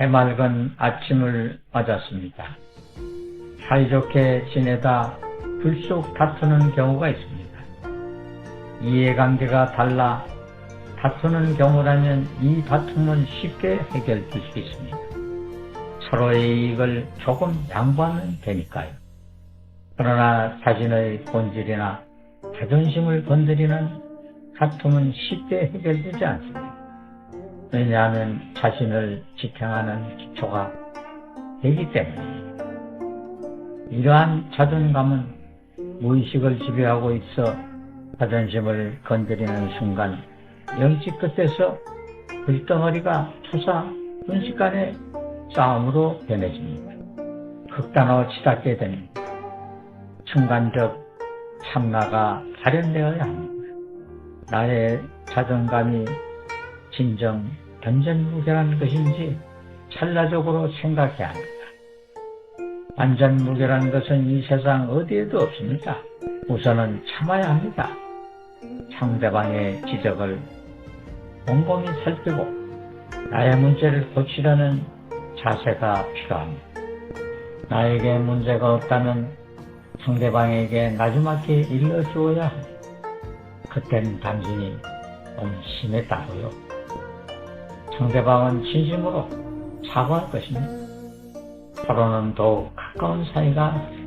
해맑은 아침을 맞았습니다. 사이좋게 지내다 불쑥 다투는 경우가 있습니다. 이해관계가 달라 다투는 경우라면 이 다툼은 쉽게 해결될 수 있습니다. 서로의 이익을 조금 양보하면 되니까요. 그러나 자신의 본질이나 자존심을 건드리는 다툼은 쉽게 해결되지 않습니다. 왜냐하면 자신을 지탱하는 기초가 되기 때문입니다. 이러한 자존감은 무의식을 지배하고 있어 자존심을 건드리는 순간 영지 끝에서 불덩어리가 투사 순식간에 싸움으로 변해집니다. 극단으로 치닫게 됩니다. 순간적 참나가 발현되어야 합니다. 나의 자존감이 진정 변전무결한 것인지 찰나적으로 생각해야 합니다. 완전무결한 것은 이 세상 어디에도 없습니다. 우선은 참아야 합니다. 상대방의 지적을 곰곰이 살피고 나의 문제를 고치려는 자세가 필요합니다. 나에게 문제가 없다면 상대방에게 나지막히 일러주어야 합니다. 그땐 당신이 좀 심했다고요. 상대방은 진심으로 사과할 것입니다. 서로는 더욱 가까운 사이가